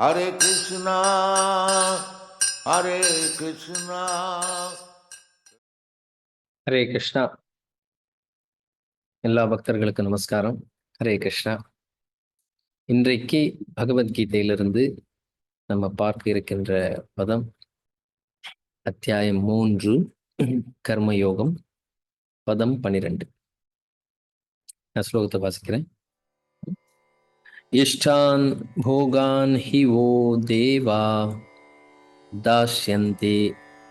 ஹரே கிருஷ்ணா ஹரே கிருஷ்ணா ஹரே கிருஷ்ணா எல்லா பக்தர்களுக்கும் நமஸ்காரம். ஹரே கிருஷ்ணா இன்றைக்கு பகவத்கீதையிலிருந்து நம்ம பார்க்க இருக்கின்ற பதம் அத்தியாயம் மூன்று கர்மயோகம் பதம் பனிரெண்டு. நான் ஸ்லோகத்தை வாசிக்கிறேன். இஷ்டான் போகான் ஹி ஓ தேவா தாஸ்யந்தே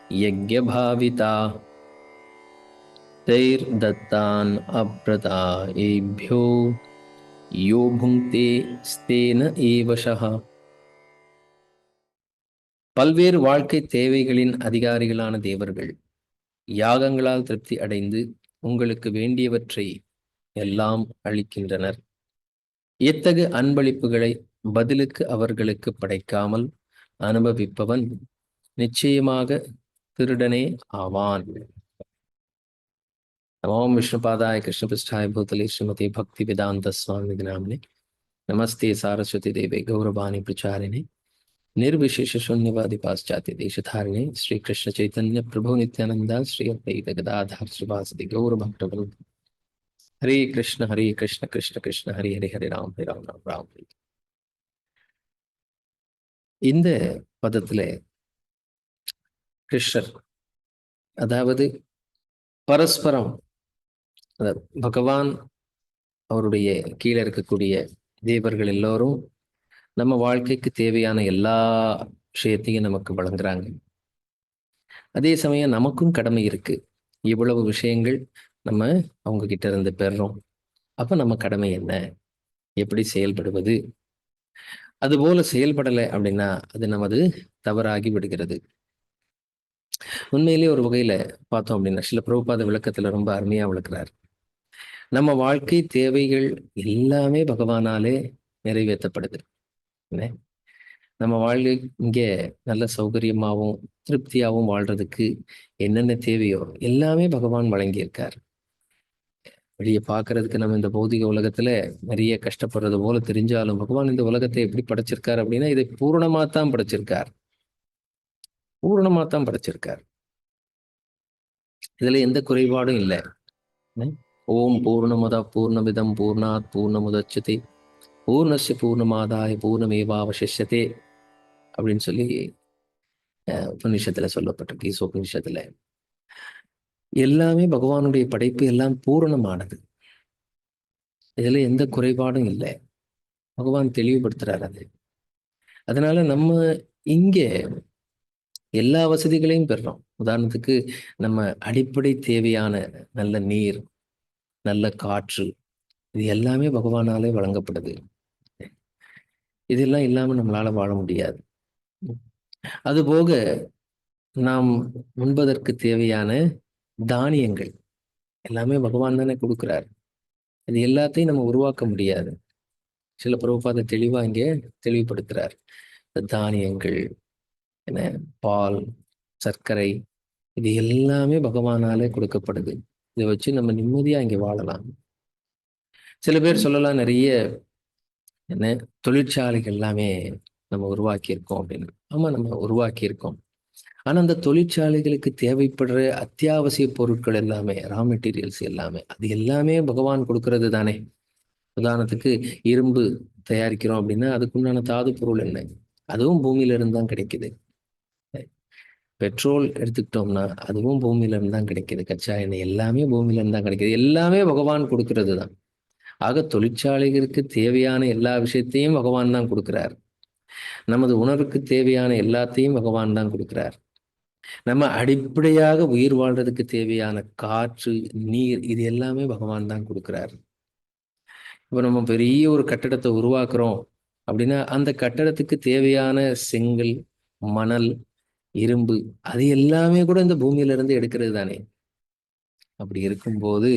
யஜ்யபாவிதா தைர் தத்தான் அப்ரதா ஏபியோ யோ ஸ்தேன ஏவஷா பல்வேறு வாழ்க்கை தேவைகளின் அதிகாரிகளான தேவர்கள் யாகங்களால் திருப்தி அடைந்து உங்களுக்கு வேண்டியவற்றை எல்லாம் அளிக்கின்றனர். எத்தகு அன்பளிப்புகளை பதிலுக்கு அவர்களுக்கு படைக்காமல் அனுபவிப்பவன் நிச்சயமாக திருடனே ஆவான் नमों विष्णुपादाय कृष्णपृष्ठाय भूतले श्रीमती भक्ति वेदांत स्वामी नामने नमस्ते सारस्वती देवे गौरवाणी प्रचारिणे निर्विशेष शून्यवादि पाश्चात्य देशधारिणे श्री कृष्ण चैतन्य प्रभु नित्यानंदा श्री अद्वैत गदाधर श्रीवासदि गौर भक्तवृंद ஹரே கிருஷ்ண ஹரே கிருஷ்ண கிருஷ்ண கிருஷ்ண ஹரி ஹரி ஹரி ராம் ஹரி ராம் ராம் ராம். ஹரி இந்த பதத்துல கிருஷ்ணர் அதாவது பரஸ்பரம் பகவான் அவருடைய கீழே இருக்கக்கூடிய தேவர்கள் எல்லோரும் நம்ம வாழ்க்கைக்கு தேவையான எல்லா விஷயத்தையும் நமக்கு வழங்குறாங்க. அதே சமயம் நமக்கும் கடமை இருக்கு. இவ்வளவு விஷயங்கள் நம்ம அவங்க கிட்ட இருந்து பெறுறோம் அப்ப நம்ம கடமை என்ன? எப்படி செயல்படுவது? அதுபோல செயல்படலை அப்படின்னா அது நமது தவறாகி விடுகிறது. உண்மையிலேயே ஒரு வகையில பார்த்தோம் அப்படின்னா சில பிரபுபாத விளக்கத்துல ரொம்ப அருமையா விளக்குறாரு. நம்ம வாழ்க்கை தேவைகள் எல்லாமே பகவானாலே நிறைவேற்றப்படுது. நம்ம வாழ்க்கை இங்கே நல்ல சௌகரியமாகவும் திருப்தியாகவும் வாழ்றதுக்கு என்னென்ன தேவையோ எல்லாமே பகவான் வழங்கியிருக்கார். வெளியே பார்க்கறதுக்கு நம்ம இந்த பௌதிக உலகத்துல நிறைய கஷ்டப்படுறது போல தெரிஞ்சாலும் பகவான் இந்த உலகத்தை எப்படி படைச்சிருக்கார் அப்படின்னா இதை பூரணமா தான் படைச்சிருக்கார். பூரணமா தான் படைச்சிருக்கார். இதுல எந்த குறைபாடும் இல்லை. ஓம் பூர்ணமத பூர்ணமிதம் பூர்ணாத் பூர்ணமுதச்சதே. பூர்ணஸ்ய பூர்ணமாதாய பூர்ணமேவாவசிஷ்யதே அப்படின்னு சொல்லி உபநிஷத்துல சொல்லப்பட்டிருக்கு ஈசோபனிஷத்துல எல்லாமே பகவானுடைய படைப்பு எல்லாம் பூரணமானது. இதுல எந்த குறைபாடும் இல்லை. பகவான் தெளிவுபடுத்துறாரு அது. அதனால நம்ம இங்கே எல்லா வசதிகளையும் பெறுறோம் உதாரணத்துக்கு நம்ம அடிப்படை தேவையான நல்ல நீர் நல்ல காற்று இது எல்லாமே பகவானாலே வழங்கப்படுது. இதெல்லாம் இல்லாம நம்மளால வாழ முடியாது. அதுபோக நாம் உண்பதற்கு தேவையான தானியங்கள். எல்லாமே பகவான் தானே கொடுக்குறாரு. இது எல்லாத்தையும் நம்ம உருவாக்க முடியாது. சில பிரபுபாத தெளிவா இங்கே தெளிவுபடுத்துறார். தானியங்கள் என்ன பால் சர்க்கரை இது எல்லாமே பகவானாலே கொடுக்கப்படுது. இதை வச்சு நம்ம நிம்மதியா இங்கே வாழலாம். சில பேர் சொல்லலாம் நிறைய என்ன தொழிற்சாலைகள் எல்லாமே நம்ம உருவாக்கியிருக்கோம் அப்படின்னு. ஆமா நம்ம உருவாக்கியிருக்கோம். ஆனால் ஆனா அந்த தொழிற்சாலைகளுக்கு தேவைப்படுற அத்தியாவசிய பொருட்கள் எல்லாமே ரா மெட்டீரியல்ஸ் எல்லாமே அது எல்லாமே பகவான் கொடுக்கறது தானே. உதாரணத்துக்கு இரும்பு தயாரிக்கிறோம் அப்படின்னா அதுக்குண்டான தாது பொருள் என்ன? அதுவும் பூமியில இருந்து தான் கிடைக்குது. பெட்ரோல் எடுத்துக்கிட்டோம்னா அதுவும் பூமியில இருந்து தான் கிடைக்குது. கச்சா எண்ணெய் எல்லாமே பூமியில இருந்து தான் கிடைக்குது. எல்லாமே பகவான் கொடுக்கறது தான். ஆக தொழிற்சாலைகளுக்கு தேவையான எல்லா விஷயத்தையும் பகவான் தான் கொடுக்கிறார். நமது உணர்வுக்கு தேவையான எல்லாத்தையும் பகவான் தான் கொடுக்கிறார். நம்ம அடிப்படையாக உயிர் வாழ்றதுக்கு தேவையான காற்று நீர் இது எல்லாமே பகவான் தான் கொடுக்குறாரு. இப்போ நம்ம பெரிய ஒரு கட்டடத்தை உருவாக்குறோம் அப்படின்னா அந்த கட்டடத்துக்கு தேவையான செங்கல் மணல் இரும்பு அது எல்லாமே கூட இந்த பூமியில இருந்து எடுக்கிறது தானே. அப்படி இருக்கும்போது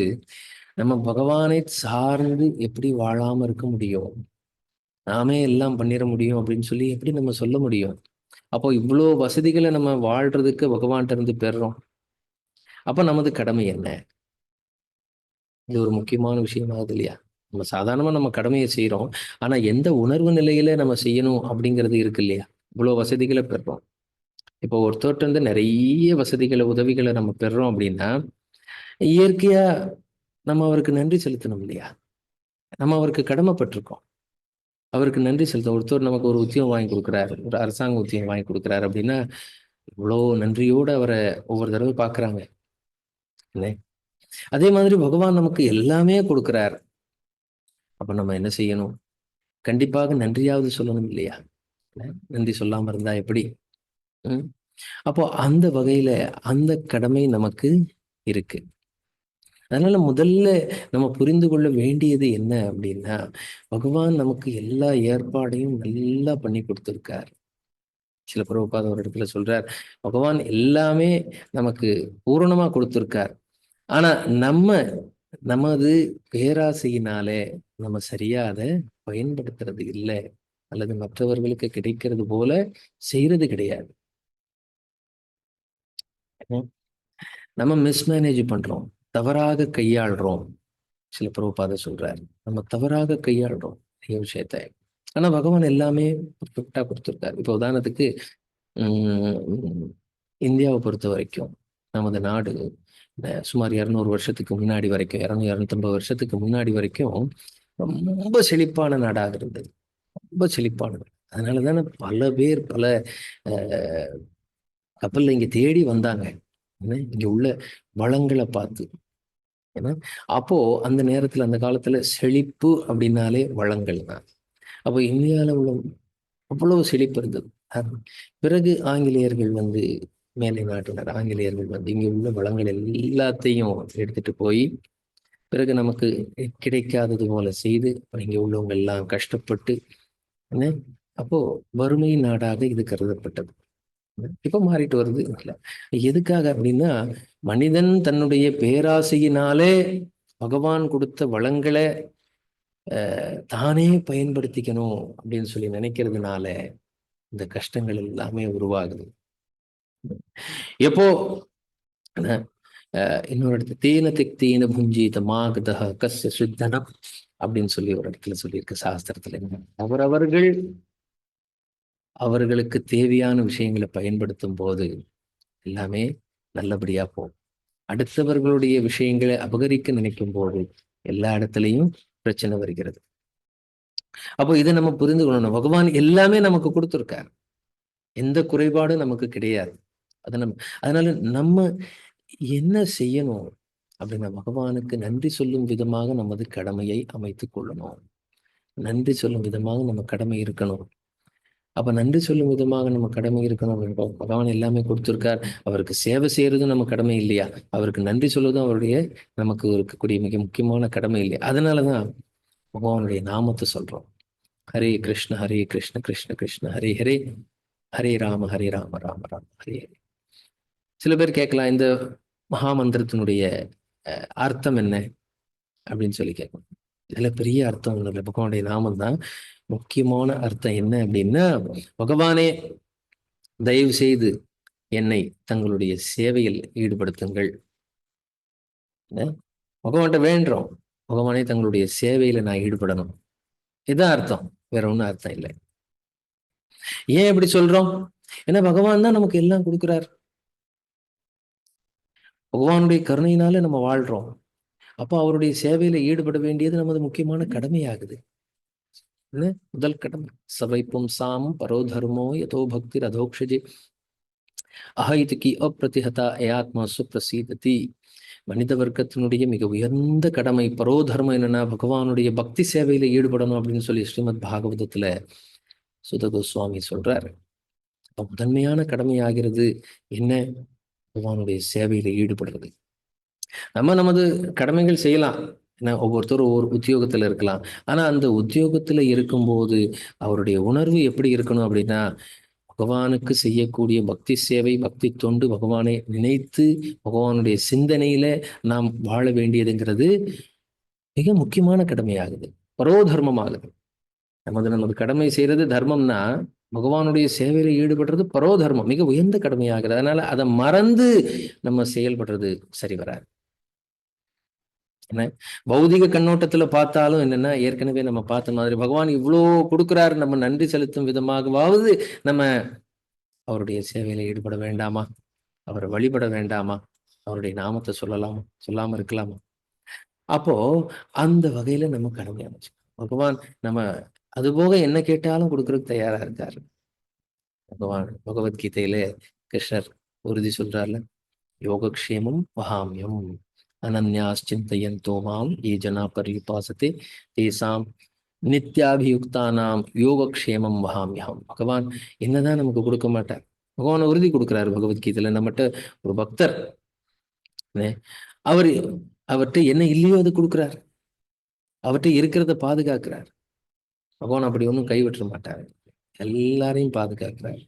நம்ம பகவானை சார்ந்து எப்படி வாழாம இருக்க முடியும்? நாமே எல்லாம் பண்ணிட முடியும் அப்படின்னு சொல்லி எப்படி நம்ம சொல்ல முடியும்? அப்போ இவ்வளோ வசதிகளை நம்ம வாழ்றதுக்கு பகவான்கிட்ட இருந்து பெறுறோம் அப்போ நமது கடமை என்ன இது ஒரு முக்கியமான விஷயம் ஆகுது இல்லையா நம்ம சாதாரணமா நம்ம கடமையை செய்கிறோம் ஆனா எந்த உணர்வு நிலையில நம்ம செய்யணும் அப்படிங்கிறது இருக்கு இல்லையா? இவ்வளோ வசதிகளை பெறுறோம். இப்போ ஒருத்தர்கிட்ட இருந்து நிறைய வசதிகளை உதவிகளை நம்ம பெறுறோம் அப்படின்னா, இயற்கையா நம்ம அவருக்கு நன்றி செலுத்தணும் இல்லையா? நம்ம அவருக்கு கடமைப்பட்டிருக்கோம் அவருக்கு நன்றி செலுத்த ஒருத்தர் நமக்கு ஒரு உத்தியம் வாங்கி கொடுக்குறாரு ஒரு அரசாங்க உத்தியம் வாங்கி கொடுக்குறாரு அப்படின்னா, இவ்வளோ நன்றியோட அவரை ஒவ்வொரு தடவை பார்க்குறாங்க. இல்ல. அதே மாதிரி பகவான் நமக்கு எல்லாமே கொடுக்குறாரு அப்போ நம்ம என்ன செய்யணும்? கண்டிப்பாக நன்றியாவது சொல்லணும் இல்லையா? நன்றி சொல்லாமல் இருந்தா எப்படி? அப்போ அந்த வகையில அந்த கடமை நமக்கு இருக்கு. அதனால முதல்ல நம்ம புரிந்து கொள்ள வேண்டியது என்ன அப்படின்னா, பகவான் நமக்கு எல்லா ஏற்பாடையும் நல்லா பண்ணி குடுத்திருக்கார். சில பிரபுபாத ஒரு இடத்துல சொல்றார், பகவான் எல்லாமே நமக்கு பூரணமா குடுத்திருக்கார். ஆனா நம்ம நமது பேராசையினாலே நம்ம சரியா அத பயன்படுத்துறது இல்ல. அல்லது மற்றவர்களுக்கு கிடைக்கிறது போல செய்றது கிடையாது. நம்ம மிஸ்மேனேஜ் பண்றோம். தவறாக கையாள்றோம். சில பிரபுபாத சொல்றார். நம்ம தவறாக கையாள்றோம் நிறைய விஷயத்த. ஆனா பகவான் எல்லாமே பர்ஃபெக்டா கொடுத்துருக்காரு இப்போ உதாரணத்துக்கு இந்தியாவை பொறுத்த வரைக்கும் நமது நாடு சுமார் 200 வருஷத்துக்கு முன்னாடி வரைக்கும் 200, 250 வருஷத்துக்கு முன்னாடி வரைக்கும் ரொம்ப செழிப்பான நாடாக இருந்தது. ரொம்ப செழிப்பானது. அதனால தானே பல பேர் பல கப்பலில் இங்கே இங்க தேடி வந்தாங்க. இங்கே இங்க உள்ள வளங்களை பார்த்து. ஏன்னா, அப்போ அந்த நேரத்துல அந்த காலத்துல செழிப்பு அப்படின்னாலே வளங்கள் தான். அப்போ இந்தியாவில் உள்ள அவ்வளவு செழிப்பு இருந்தது. பிறகு ஆங்கிலேயர்கள் வந்து மேலை நாட்டினர் ஆங்கிலேயர்கள் வந்து இங்க உள்ள வளங்கள் எல்லாத்தையும் எடுத்துட்டு போய், பிறகு நமக்கு கிடைக்காதது போல செய்து, இங்க உள்ளவங்க எல்லாம் கஷ்டப்பட்டு என்ன, அப்போ வறுமை நாடாக இது கருதப்பட்டது. இப்போ மாறிட்டு வருது. எதுக்காக அப்படின்னா, மனிதன் தன்னுடைய பேராசையினாலே பகவான் கொடுத்த வளங்களை தானே பயன்படுத்திக்கணும் அப்படின்னு சொல்லி நினைக்கிறதுனால, இந்த கஷ்டங்கள் எல்லாமே உருவாகுது. எப்போ இன்னொரு இடத்துல "தேன திக்தேன புஞ்சீத மாகதஹ கஸ்ய சுத்தனம்" அப்படின்னு சொல்லி ஒரு இடத்துல சொல்லியிருக்கு சாஸ்திரத்துல. அவரவர்கள் அவர்களுக்கு தேவையான விஷயங்களை பயன்படுத்தும் போது எல்லாமே நல்லபடியா போகும். அடுத்தவர்களுடைய விஷயங்களை அபகரிக்க நினைக்கும் போது எல்லா இடத்துலயும் பிரச்சனை வருகிறது. அப்போ இதை நம்ம புரிந்து கொள்ளணும். பகவான் எல்லாமே நமக்கு குடுத்திருக்கார். எந்த குறைபாடும் நமக்கு கிடையாது. அத நம்ம அதனால நம்ம என்ன செய்யணும் அப்படின்னா, பகவானுக்கு நன்றி சொல்லும் விதமாக நமது கடமையை அமைத்துக் கொள்ளணும். நன்றி சொல்லும் விதமாக நம்ம கடமை இருக்கணும். அப்ப நன்றி சொல்லும் விதமாக நம்ம கடமை இருக்கணும் அப்படின்றப்ப, பகவான் எல்லாமே கொடுத்துருக்கார் அவருக்கு சேவை செய்றதும் நம்ம கடமை இல்லையா? அவருக்கு நன்றி சொல்வதும் அவருடைய நமக்கு இருக்கக்கூடிய மிக முக்கியமான கடமை இல்லையா? அதனால தான் பகவானுடைய நாமத்தை சொல்றோம். ஹரே கிருஷ்ண, ஹரே கிருஷ்ண, கிருஷ்ண கிருஷ்ண, ஹரே ஹரே, ஹரே ராம, ஹரே ராம, ராம ராம, ஹரே ஹரே. சில பேர் கேட்கலாம், இந்த மகாமந்திரத்தினுடைய அர்த்தம் என்ன? அப்படின்னு சொல்லி கேட்கணும் இதுல பெரிய அர்த்தம் ஒண்ணும் இல்லை பகவானுடைய நாமம் தான். முக்கியமான அர்த்தம் என்ன அப்படின்னா, பகவானே தயவு செய்து என்னை தங்களுடைய சேவையில் ஈடுபடுத்துங்கள். பகவான்கிட்ட பகவான்ட்ட வேண்டுறோம். பகவானே தங்களுடைய சேவையில நான் ஈடுபடணும். இதான் அர்த்தம். வேற ஒண்ணும் அர்த்தம் இல்லை ஏன் இப்படி சொல்றோம்? ஏன்னா பகவான் தான் நமக்கு எல்லாம் கொடுக்குறார் பகவானுடைய கருணையினால நம்ம வாழ்றோம். அப்போ அவருடைய சேவையில ஈடுபட வேண்டியது நமது முக்கியமான கடமையாகுது. முதல் கடமை. "சவை பும்சாம் பரோதர்மோ யதோ பக்திர் அதோக்ஷஜே அஹைதுகி அப்ரதிஹதா ஏயாத்மா சுப்பிரசீததி மனித வர்க்கத்தினுடைய மிக உயர்ந்த கடமை பரோதர்மம் என்னன்னா, பகவானுடைய பக்தி சேவையில ஈடுபடணும் அப்படின்னு சொல்லி ஸ்ரீமத் பாகவதத்துல சுத கோஸ்வாமி சொல்றாரு. அப்ப முதன்மையான கடமை ஆகிறது என்ன? பகவானுடைய சேவையில ஈடுபடுறது. நம்ம நமது கடமைகள் செய்யலாம். ஏன்னா ஒவ்வொருத்தரும் ஒவ்வொரு உத்தியோகத்துல இருக்கலாம். ஆனா அந்த உத்தியோகத்துல இருக்கும்போது, அவருடைய உணர்வு எப்படி இருக்கணும் அப்படின்னா, பகவானுக்கு செய்யக்கூடிய பக்தி சேவை, பக்தி தொண்டு, பகவானை நினைத்து, பகவானுடைய சிந்தனையில நாம் வாழ வேண்டியதுங்கிறது மிக முக்கியமான கடமையாகுது. பரோதர்மமாகுது. நமது நமது கடமை செய்யறது தர்மம்னா, பகவானுடைய சேவையில ஈடுபடுறது பரோதர்மம். மிக உயர்ந்த கடமையாகிறது. அதனால அதை மறந்து நம்ம செயல்படுறது சரி வராது. பௌதிக கண்ணோட்டத்துல பார்த்தாலும் என்னன்னா ஏற்கனவே நம்ம பார்த்த மாதிரி பகவான் இவ்வளோ கொடுக்குறாரு. நம்ம நன்றி செலுத்தும் விதமாகவாவது நம்ம அவருடைய சேவையில ஈடுபட வேண்டாமா? அவரை வழிபட வேண்டாமா? அவருடைய நாமத்தை சொல்லலாமா? சொல்லாம இருக்கலாமா? அப்போ அந்த வகையில நம்ம கடமை அமைச்சு பகவான் நம்ம அது போக என்ன கேட்டாலும் கொடுக்கறதுக்கு தயாரா இருக்காரு. பகவான் பகவத்கீதையில கிருஷ்ணர் உறுதி சொல்றாருல யோகக்ஷேமம் மகாமியம் அனன்யாஸ் சிந்தையந்தோ மாம் ஏ ஜனா பரிபாசத்தே தேசாம் நித்யாபியுக்தானாம் யோகக்ஷேமம் வகாமியம் பகவான் என்னதான் நமக்கு கொடுக்க மாட்டார். பகவான் உறுதி கொடுக்குறாரு பகவத்கீதையில நம்மகிட்ட ஒரு பக்தர். அவர் அவர்கிட்ட என்ன இல்லையோ அது கொடுக்கிறார். அவர்கிட்ட இருக்கிறத பாதுகாக்கிறார். பகவான் அப்படி ஒன்றும் கைவிட்டுற மாட்டார். எல்லாரையும் பாதுகாக்கிறார்.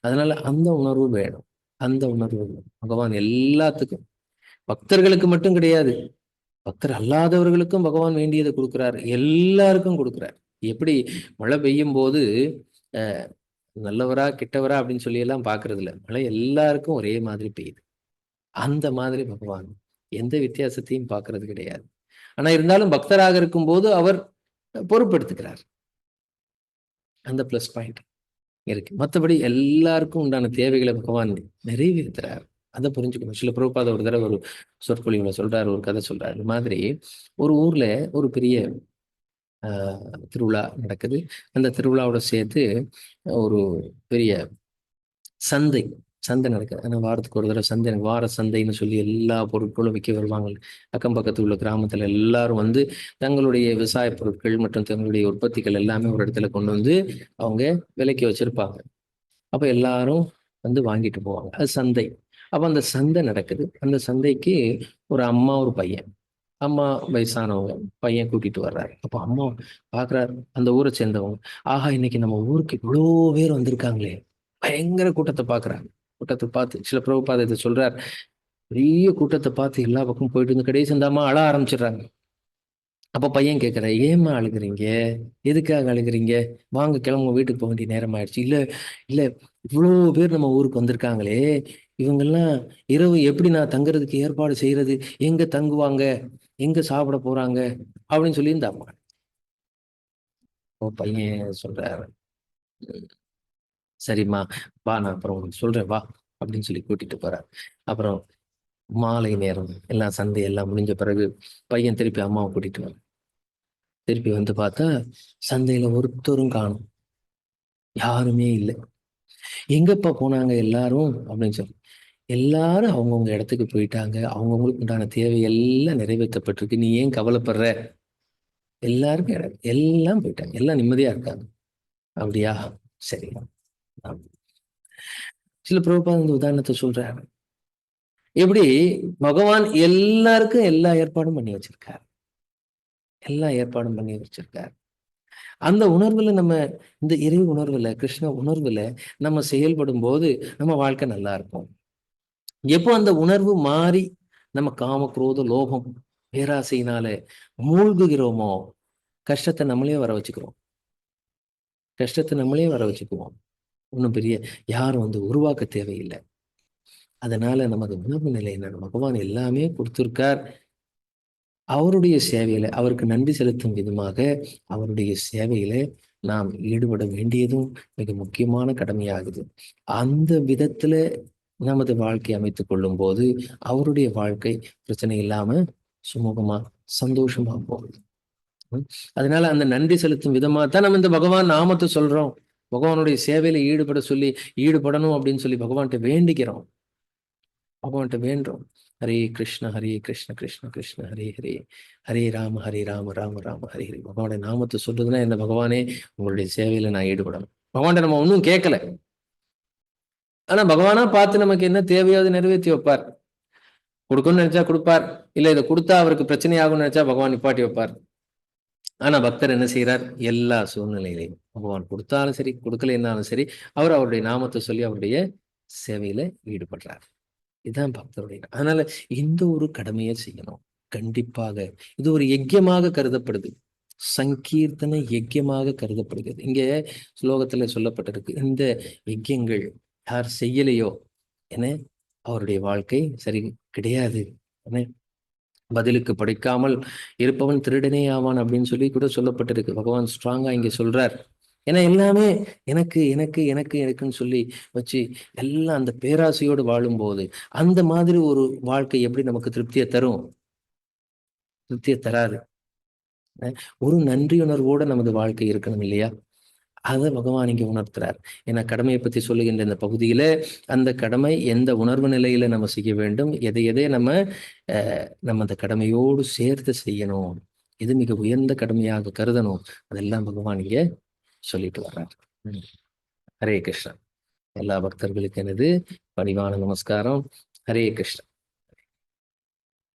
அதனால அந்த உணர்வு வேணும். அந்த உணர்வு வேணும். பகவான் எல்லாத்துக்கும் பக்தர்களுக்கு மட்டும் கிடையாது. பக்தர் அல்லாதவர்களுக்கும் பகவான் வேண்டியதை கொடுக்குறார். எல்லாருக்கும் கொடுக்குறார். எப்படி? மழை பெய்யும் போது அஹ், நல்லவரா கெட்டவரா அப்படின்னு சொல்லி எல்லாம் பாக்குறது இல்ல மழை எல்லாருக்கும் ஒரே மாதிரி பெய்யுது. அந்த மாதிரி பகவான் எந்த வித்தியாசத்தையும் பார்க்கறது கிடையாது. ஆனா இருந்தாலும் பக்தராக இருக்கும் போது அவர் பொறுப்பெடுத்துக்கிறார் அந்த பிளஸ் பாயிண்ட் இருக்கு. மற்றபடி எல்லாருக்கும் உண்டான தேவைகளை பகவான் நிறைவேற்றுறார் அதை புரிஞ்சுக்கணும். சில பிரபுபாத ஒரு தடவை ஒரு சொற்பொழிவுல சொல்றாரு ஒரு கதை சொல்றாரு. மாதிரி ஒரு ஊர்ல ஒரு பெரிய ஆஹ், திருவிழா நடக்குது. அந்த திருவிழாவோட சேர்த்து ஒரு பெரிய சந்தை சந்தை நடக்குது. ஆனால் வாரத்துக்கு ஒரு தடவை சந்தை எனக்கு வார சந்தைன்னு சொல்லி எல்லா பொருட்களும் விற்க வருவாங்க. அக்கம் பக்கத்துல உள்ள கிராமத்துல எல்லாரும் வந்து தங்களுடைய விவசாய பொருட்கள் மற்றும் தங்களுடைய உற்பத்திகள் எல்லாமே ஒரு இடத்துல கொண்டு வந்து அவங்க விலைக்கு வச்சிருப்பாங்க. அப்போ எல்லாரும் வந்து வாங்கிட்டு போவாங்க. அது சந்தை. அப்ப அந்த சந்தை நடக்குது. அந்த சந்தைக்கு ஒரு அம்மா ஒரு பையன். அம்மா வயசானவங்க பையன் கூட்டிட்டு வர்றாரு. அப்போ அம்மா பாக்குறாரு அந்த ஊரை சேர்ந்தவங்க. ஆஹா இன்னைக்கு நம்ம ஊருக்கு இவ்வளோ பேர் வந்திருக்காங்களே. பயங்கர கூட்டத்தை பார்க்குறாங்க கூட்டத்தை பார்த்து சில பிரபுபாத இதை சொல்றார். பெரிய கூட்டத்தை பார்த்து எல்லா பக்கமும் போயிட்டு இருந்து கடைசி இந்த அம்மா அழ ஆரம்பிச்சிடுறாங்க. அப்ப பையன் கேட்குற ஏம்மா அழுகிறீங்க? எதுக்காக அழுகிறீங்க? வாங்க கிளம்புங்க வீட்டுக்கு போக வேண்டிய நேரம் ஆயிடுச்சு. இல்ல இல்ல இவ்வளோ பேர் நம்ம ஊருக்கு வந்திருக்காங்களே. இவங்கெல்லாம் இரவு எப்படி நான் தங்குறதுக்கு ஏற்பாடு செய்யறது? எங்க தங்குவாங்க? எங்க சாப்பிட போறாங்க? அப்படின்னு சொல்லி இந்த அம்மா. ஓ பையன் சொல்றாரு. "உம், சரிம்மா வா நான் அப்புறம் உங்களுக்கு சொல்றேன் வா அப்படின்னு சொல்லி கூட்டிட்டு போறேன் அப்புறம் மாலை நேரம் எல்லாம் சந்தை எல்லாம் முடிஞ்ச பிறகு பையன் திருப்பி அம்மாவை கூட்டிட்டு வர திருப்பி வந்து பார்த்தா சந்தையில ஒருத்தரும் காணும். யாருமே இல்லை. எங்கப்பா போனாங்க எல்லாரும்? அப்படின்னு சொல்லி. எல்லாரும் அவங்கவுங்க இடத்துக்கு போயிட்டாங்க. அவங்கவுங்களுக்கு உண்டான தேவை எல்லாம் நிறைவேற்றப்பட்டிருக்கு. நீ ஏன் கவலைப்படுற? எல்லாருக்கும் இடம் எல்லாம் போயிட்டாங்க. எல்லாம் நிம்மதியா இருக்காங்க. அப்படியா? சரி. சில பிரபுபாத இந்த உதாரணத்தை சொல்றாரு. எப்படி? பகவான் எல்லாருக்கும் எல்லா ஏற்பாடும் பண்ணி வச்சிருக்காரு. எல்லா ஏற்பாடும் பண்ணி வச்சிருக்காரு. அந்த உணர்வுல நம்ம இந்த இறை உணர்வுல கிருஷ்ண உணர்வுல நம்ம செயல்படும் போது நம்ம வாழ்க்கை நல்லா இருக்கும். எப்போ அந்த உணர்வு மாறி நம்ம காம குரோத லோகம் பேராசையினால மூழ்குகிறோமோ கஷ்டத்தை நம்மளே வர வச்சுக்கிறோம். கஷ்டத்தை நம்மளே வர வச்சுக்குவோம். ஒன்றும் பெரிய யாரும் வந்து உருவாக்க தேவையில்லை. அதனால நமது உணர்வு நிலை என்ன? பகவான் எல்லாமே கொடுத்துருக்கார். அவருடைய சேவையில அவருக்கு நன்றி செலுத்தும் விதமாக அவருடைய சேவையில நாம் ஈடுபட வேண்டியதும் மிக முக்கியமான கடமையாகுது. அந்த விதத்துல நமது வாழ்க்கை அமைத்துக் கொள்ளும் போது அவருடைய வாழ்க்கை பிரச்சனை இல்லாம சுமூகமா சந்தோஷமா போகுது. உம் அதனால அந்த நன்றி செலுத்தும் விதமா தான் நம்ம இந்த பகவான் நாமத்தை சொல்றோம். பகவானுடைய சேவையில ஈடுபட சொல்லி ஈடுபடணும் அப்படின்னு சொல்லி பகவான்கிட்ட வேண்டிக்கிறோம். பகவான்கிட்ட வேண்டுறோம். ஹரே கிருஷ்ண ஹரே கிருஷ்ண கிருஷ்ண கிருஷ்ண ஹரே ஹரே. ஹரே ராம ஹரே ராம ராம ராம ஹரே ஹரி. பகவானுடைய நாமத்தை சொல்றதுன்னா என்ன பகவானே? உங்களுடைய சேவையில நான் ஈடுபடணும். பகவான்கிட்ட நம்ம ஒன்றும் கேட்கல ஆனா பகவானா பார்த்து நமக்கு என்ன தேவையோ அதை நிறைவேற்றி வைப்பார். கொடுக்கணும்னு நினைச்சா கொடுப்பார். இல்ல இதை கொடுத்தா அவருக்கு பிரச்சனையாகும்னு நினைச்சா பகவான் நிப்பாட்டி வைப்பார். ஆனா பக்தர் என்ன செய்யறார் எல்லா சூழ்நிலையிலையும். பகவான் கொடுத்தாலும் சரி கொடுக்கலைன்னாலும் சரி அவர் அவருடைய நாமத்தை சொல்லி அவருடைய சேவையில ஈடுபடுறார். இதுதான் பக்தருடைய அதனால இந்த ஒரு கடமையை செய்யணும்? கண்டிப்பாக. இது ஒரு யஜ்யமாக கருதப்படுது. சங்கீர்த்தன யஜ்யமாக கருதப்படுகிறது. இங்க ஸ்லோகத்துல சொல்லப்பட்டிருக்கு இந்த யஜ்யங்கள் யார் செய்யலையோ என அவருடைய வாழ்க்கை சரி கிடையாது. என்ன பதிலுக்கு படிக்காமல் இருப்பவன் திருடனே ஆவான் அப்படின்னு சொல்லி கூட சொல்லப்பட்டிருக்கு. பகவான் ஸ்ட்ராங்கா இங்க சொல்றார். ஏன்னா எல்லாமே எனக்கு எனக்கு எனக்கு எனக்குன்னு சொல்லி வச்சு எல்லாம் அந்த பேராசையோடு வாழும்போது அந்த மாதிரி ஒரு வாழ்க்கை எப்படி நமக்கு திருப்தியை தரும்? திருப்தியை தராது. அஹ் ஒரு நன்றியுணர்வோட நமது வாழ்க்கை இருக்கணும் இல்லையா? அதை பகவான் இங்க உணர்த்துறார். ஏன்னா கடமையை பத்தி சொல்லுகின்ற இந்த பகுதியில அந்த கடமை எந்த உணர்வு நிலையில நம்ம செய்ய வேண்டும்? எதை எதை நம்ம அஹ், நம்ம அந்த கடமையோடு சேர்த்து செய்யணும்? எது மிக உயர்ந்த கடமையாக கருதணும்? அதெல்லாம் பகவான் இங்க சொல்லிட்டு வர்றார். ஹரே கிருஷ்ணா. எல்லா பக்தர்களுக்கு எனது பணிவான நமஸ்காரம். ஹரே கிருஷ்ணா.